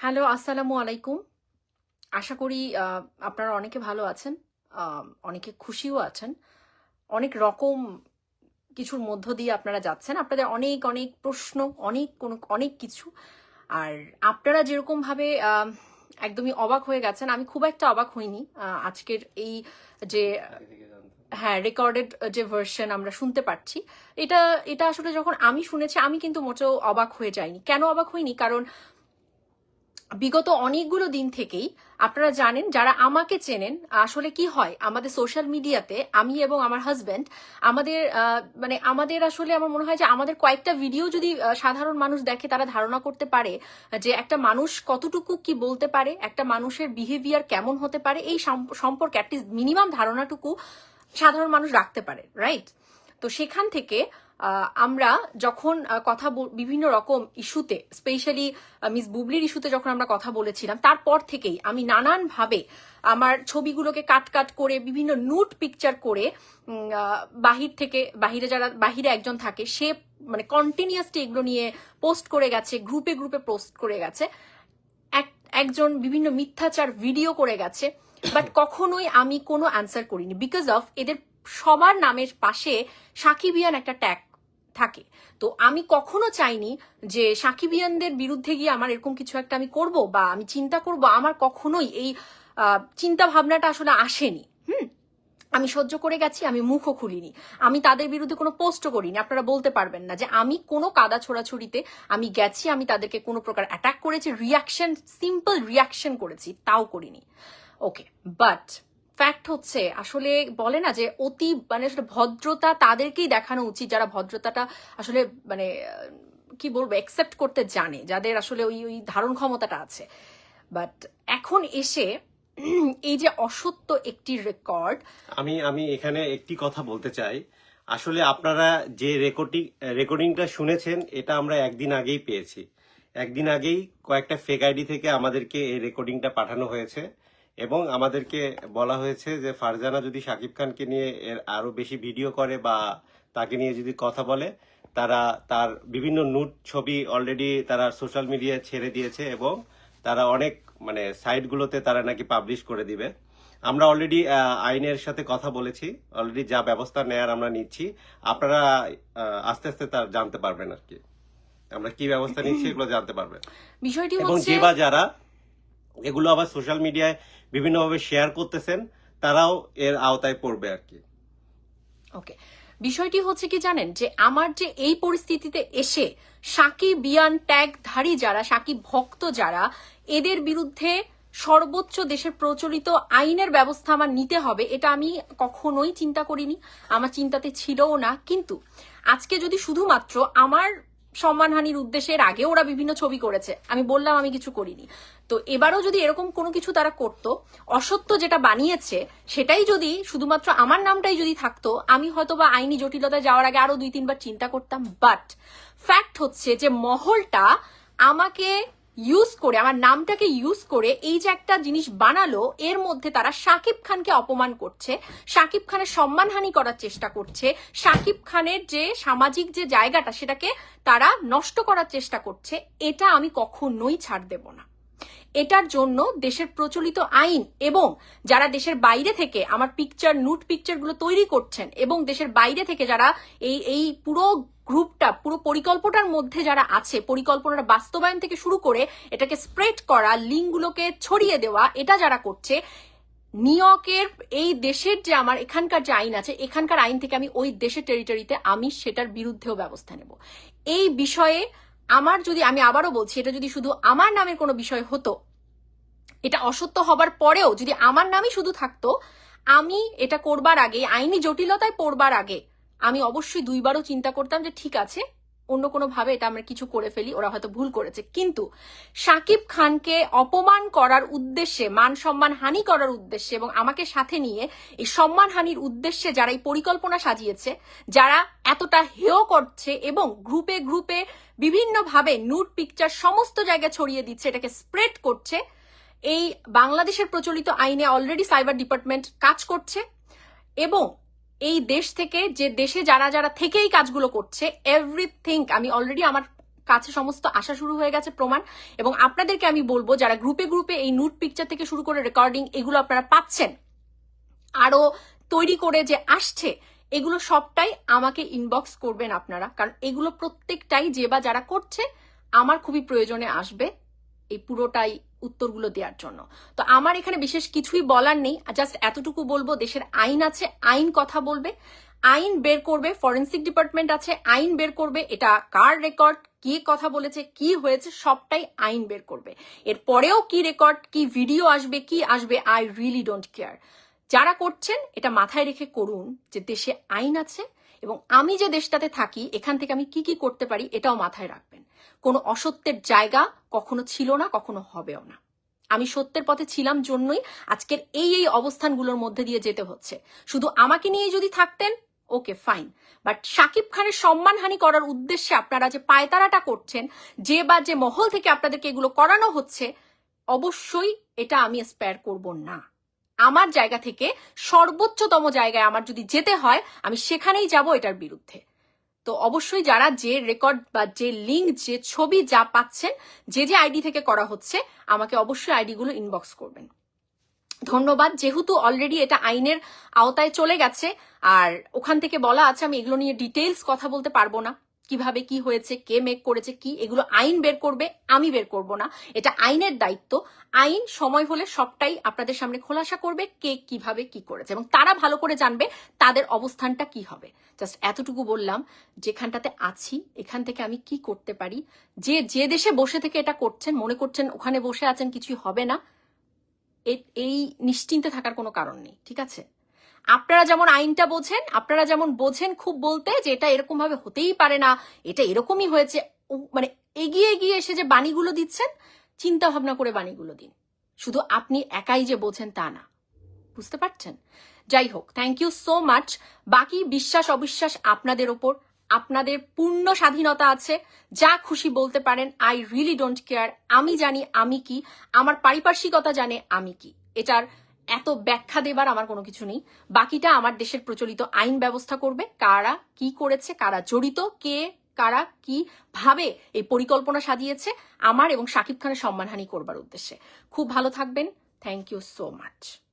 Hello, আসসালামু আলাইকুম। আশা করি আপনারা অনেকে ভালো আছেন অনেকে খুশিও আছেন। অনেক রকম কিছুর মধ্য দিয়ে আপনারা যাচ্ছেন। আপনাদের অনেক অনেক প্রশ্ন, অনেক কোনো, অনেক কিছু। আর আপনারা যেরকম ভাবে একদমই অবাক হয়ে গেছেন, আমি খুব একটা অবাক হইনি। আজকের এই যে হ্যাঁ রেকর্ডেড যে ভার্সন আমরা শুনতে পাচ্ছি, এটা এটা আসলে যখন আমি শুনেছি, আমি কিন্তু মোটেও অবাক হয়ে যাইনি। কেন অবাক হইনি? কারণ বিগত অনেকগুলো দিন থেকেই আপনারা জানেন, যারা আমাকে চেনেন, আসলে কি হয়, আমাদের সোশ্যাল মিডিয়াতে আমি এবং আমার হাজব্যান্ড আমাদের মানে আমাদের আসলে আমার মনে হয় যে আমাদের কয়েকটা ভিডিও যদি সাধারণ মানুষ দেখে তারা ধারণা করতে পারে, যে একটা মানুষ কতটুকু কি বলতে পারে, একটা মানুষের বিহেভিয়ার কেমন হতে পারে, এই সাম- সম্পর্কে অ্যাটলিস্ট মিনিমাম ধারণাটুকু সাধারণ মানুষ রাখতে পারে রাইট তো সেখান থেকে আমরা যখন কথা বিভিন্ন রকম ইস্যুতে, স্পেশালি মিস বুবলির ইস্যুতে যখন আমরা কথা বলেছিলাম, তারপর থেকেই আমি নানানভাবে আমার ছবিগুলোকে কাট কাট করে, বিভিন্ন নুট পিকচার করে বাহির থেকে, বাহিরে যারা, বাহিরে একজন থাকে, সে মানে কন্টিনিউয়াসলি এগুলো নিয়ে পোস্ট করে গেছে গ্রুপে গ্রুপে পোস্ট করে গেছে। এক, একজন বিভিন্ন মিথ্যাচার ভিডিও করে গেছে বাট কখনোই আমি কোনো অ্যান্সার করিনি বিকজ অফ এদের সবার নামের পাশে সাকিবিয়ান একটা ট্যাগ থাকে। তো আমি কখনো চাইনি যে সাকিবিয়ানদের বিরুদ্ধে গিয়ে আমার এরকম কিছু একটা আমি করব বা আমি চিন্তা করব। আমার কখনোই এই চিন্তা ভাবনাটা আসলে আসেনি। হুম? আমি সহ্য করে গেছি, আমি মুখও খুলিনি। আমি তাদের বিরুদ্ধে কোনো পোস্টও করিনি। আপনারা বলতে পারবেন না যে আমি কোনো কাদা ছোড়াছুড়িতে আমি গেছি, আমি তাদেরকে কোনো প্রকার অ্যাটাক করেছি রিয়াকশন সিম্পল রিয়াকশন করেছি, তাও করিনি। ওকে বাট ফ্যাক্ট হচ্ছে, আসলে বলে না যে অতি মানে আসলে ভদ্রতা তাদেরকেই দেখানো উচিত যারা ভদ্রতাটা আসলে মানে কি বলব অ্যাকসেপ্ট করতে জানে, যাদের আসলে ওই ওই ধারণ ক্ষমতাটা আছে। বাট এখন এসে এই যে অসত্য একটি রেকর্ড আমি আমি এখানে একটি কথা বলতে চাই। আসলে আপনারা যে রেকর্ডিং রেকর্ডিংটা শুনেছেন, এটা আমরা একদিন আগেই পেয়েছি। একদিন আগেই কয়েকটা ফেক আইডি থেকে আমাদেরকে এই রেকর্ডিংটা পাঠানো হয়েছে। এবং আমাদেরকে বলা হয়েছে যে ফারজানা যদি শাকিব খানকে নিয়ে এর আরও বেশি ভিডিও করে বা তাকে নিয়ে যদি কথা বলে তারা তার বিভিন্ন নুট ছবি অলরেডি তারা সোশ্যাল মিডিয়ায় ছেড়ে দিয়েছে এবং তারা অনেক মানে সাইটগুলোতে তারা নাকি পাবলিশ করে দিবে। আমরা অলরেডি আইনের সাথে কথা বলেছি অলরেডি যা ব্যবস্থা নেয়ার আমরা নিচ্ছি। আপনারা আস্তে আস্তে তার জানতে পারবেন আর কি। আমরা কি ব্যবস্থা নিচ্ছি এগুলো জানতে পারবেন। বিষয়টি এবং হচ্ছে যে বা যারা এগুলো আবার সোশ্যাল মিডিয়ায় বিভিন্নভাবে শেয়ার করতেছেন, তারাও এর আওতায় পড়বে আর কি। ওকে বিষয়টি হচ্ছে কি জানেন, যে আমার যে এই পরিস্থিতিতে এসে সাকিব বিয়ান ট্যাগধারী যারা, সাকিব ভক্ত যারা, এদের বিরুদ্ধে সর্বোচ্চ দেশের প্রচলিত আইনের ব্যবস্থা আমার নিতে হবে, এটা আমি কখনোই চিন্তা করিনি। আমার চিন্তাতে ছিলও না। কিন্তু আজকে যদি শুধুমাত্র আমার সম্মানহানির উদ্দেশ্যে এর আগে ওরা বিভিন্ন ছবি করেছে। আমি বললাম, আমি কিছু করিনি। তো এবারও যদি এরকম কোনো কিছু তারা করত, অসত্য যেটা বানিয়েছে, সেটাই যদি শুধুমাত্র আমার নামটাই যদি থাকতো, আমি হয়তো বা আইনি জটিলতায় যাওয়ার আগে আরও দুই, তিনবার চিন্তা করতাম। বাট ফ্যাক্ট হচ্ছে যে মহলটা আমাকে ইউজ করে, আমার নামটাকে ইউজ করে এই যে একটা জিনিস বানালো, এর মধ্যে তারা শাকিব খানকে অপমান করছে শাকিব খানের সম্মানহানি করার চেষ্টা করছে শাকিব খানের যে সামাজিক যে জায়গাটা সেটাকে তারা নষ্ট করার চেষ্টা করছে, এটা আমি কখনোই ছাড় দেব না। এটার জন্য দেশের প্রচলিত আইন এবং যারা দেশের বাইরে থেকে আমার পিকচার নুট পিকচারগুলো তৈরি করছেন এবং দেশের বাইরে থেকে যারা এই এই পুরো গ্রুপটা, পুরো পরিকল্পনার মধ্যে যারা আছে, পরিকল্পনার বাস্তবায়ন থেকে শুরু করে এটাকে স্প্রেড করা লিঙ্কগুলোকে ছড়িয়ে দেওয়া, এটা যারা করছে নিউইয়র্কের এই দেশের যে আমার এখানকার যে আইন আছে, এখানকার আইন থেকে আমি ওই দেশের টেরিটরিতে আমি সেটার বিরুদ্ধেও ব্যবস্থা নেব। এই বিষয়ে আমার যদি, আমি আবারও বলছি, এটা যদি শুধু আমার নামের কোনো বিষয় হতো, এটা অসত্য হবার পরেও যদি আমার নামই শুধু থাকতো, আমি এটা করবার আগে, আইনি জটিলতায় পড়বার আগে, আমি অবশ্যই দুইবারও চিন্তা করতাম যে ঠিক আছে অন্য কোনো ভাবে এটা আমরা কিছু করে ফেলি, ওরা হয়তো ভুল করেছে। কিন্তু সাকিব খানকে অপমান করার উদ্দেশ্যে, মান সম্মান হানি করার উদ্দেশ্যে এবং আমাকে সাথে নিয়ে এই সম্মান হানির উদ্দেশ্যে যারা এই পরিকল্পনা সাজিয়েছে, যারা এতটা হেয় করছে এবং গ্রুপে গ্রুপে বিভিন্নভাবে নুট পিকচার সমস্ত জায়গায় ছড়িয়ে দিচ্ছে, এটাকে স্প্রেড করছে, এই বাংলাদেশের প্রচলিত আইনে অলরেডি সাইবার ডিপার্টমেন্ট কাজ করছে এবং এই দেশ থেকে, যে দেশে যারা যারা থেকে এই কাজগুলো করছে এভরিথিং আমি অলরেডি আমার কাছে সমস্ত আসা শুরু হয়ে গেছে, প্রমাণ। এবং আপনাদেরকে আমি বলব, যারা গ্রুপে গ্রুপে এই নুট পিকচার থেকে শুরু করে রেকর্ডিং এগুলো আপনারা পাচ্ছেন। আরও তৈরি করে যে আসছে, এগুলো সবটাই আমাকে ইনবক্স করবেন আপনারা। কারণ এগুলো প্রত্যেকটাই যে বা যারা করছে, আমার খুবই প্রয়োজনে আসবে। এই পুরোটাই উত্তরগুলো দেওয়ার জন্য। তো আমার এখানে বিশেষ কিছুই বলার নেই। জাস্ট এতটুকু বলব, দেশের আইন আছে, আইন কথা বলবে। আইন বের করবে ফরেন্সিক ডিপার্টমেন্ট আছে, আইন বের করবে। এটা কার রেকর্ড কি কথা বলেছে, কি হয়েছে, সবটাই আইন বের করবে। এর পরেও কি রেকর্ড কি ভিডিও আসবে, কি আসবে আই রিয়েলি ডোন্ট কেয়ার যারা করছেন, এটা মাথায় রেখে করুন যে দেশে আইন আছে এবং আমি যে দেশটাতে থাকি, এখান থেকে আমি কি কি করতে পারি, এটাও মাথায় রাখবেন। কোনো অসত্যের জায়গা কখনো ছিল না, কখনো হবেও না। আমি সত্যের পথে ছিলাম জন্যই আজকের এই এই অবস্থানগুলোর মধ্যে দিয়ে যেতে হচ্ছে। শুধু আমাকে নিয়ে যদি থাকতেন, ওকে, ফাইন। বাট শাকিব খানের সম্মানহানি করার উদ্দেশ্যে আপনারা যে পায়তারাটা করছেন, যে বা যে মহল থেকে আপনাদেরকে এগুলো করানো হচ্ছে, অবশ্যই এটা আমি স্পেয়ার করব না। আমার জায়গা থেকে সর্বোচ্চতম জায়গায় আমার যদি যেতে হয়, আমি সেখানেই যাব এটার বিরুদ্ধে। তো অবশ্যই যারা যে রেকর্ড বা যে লিঙ্ক যে ছবি যা পাচ্ছেন, যে যে আইডি থেকে করা হচ্ছে, আমাকে অবশ্যই আইডিগুলো ইনবক্স করবেন। ধন্যবাদ। যেহেতু অলরেডি এটা আইনের আওতায় চলে গেছে, আর ওখান থেকে বলা আছে, আমি এগুলো নিয়ে ডিটেলস কথা বলতে পারব না। কীভাবে কি হয়েছে, কে মেক করেছে, কি, এগুলো আইন বের করবে, আমি বের করব না। এটা আইনের দায়িত্ব। আইন সময় হলে সবটাই আপনাদের সামনে খোলাসা করবে, কে কীভাবে কি করেছে। এবং তারা ভালো করে জানবে তাদের অবস্থানটা কি হবে। জাস্ট এতটুকু বললাম, যেখানটাতে আছি, এখান থেকে আমি কি করতে পারি। যে যে দেশে বসে থেকে এটা করছেন, মনে করছেন ওখানে বসে আছেন, কিছুই হবে না। এই নিশ্চিন্তে থাকার কোনো কারণ নেই, ঠিক আছে? আপনারা যেমন আইনটা বোঝেন, আপনারা যেমন বোঝেন খুব বলতে যে এটা এরকম ভাবে হতেই পারে না, এটা এরকমই হয়েছে মানে এগিয়ে এগিয়ে এসে যে বাণীগুলো দিচ্ছেন, চিন্তা ভাবনা করে বাণীগুলো দিন। শুধু আপনি একাই যে বোঝেন তা না। বুঝতে পারছেন? যাই হোক থ্যাংক ইউ সো মাচ বাকি বিশ্বাস, অবিশ্বাস আপনাদের ওপর, আপনাদের পূর্ণ স্বাধীনতা আছে। যা খুশি বলতে পারেন আই রিয়েলি ডোন্ট কেয়ার আমি জানি আমি কি, আমার পারিপার্শ্বিকতা জানে আমি কি। এটার এত ব্যাখ্যা দেবার আমার কোনো কিছু নেই। বাকিটা আমার দেশের প্রচলিত আইন ব্যবস্থা করবে, কারা কি করেছে, কারা জড়িত, কে, কারা কি ভাবে এই পরিকল্পনা সাজিয়েছে, আমার এবং শাকিব খানের সম্মানহানি করবার উদ্দেশ্যে। খুব ভালো থাকবেন। Thank you so much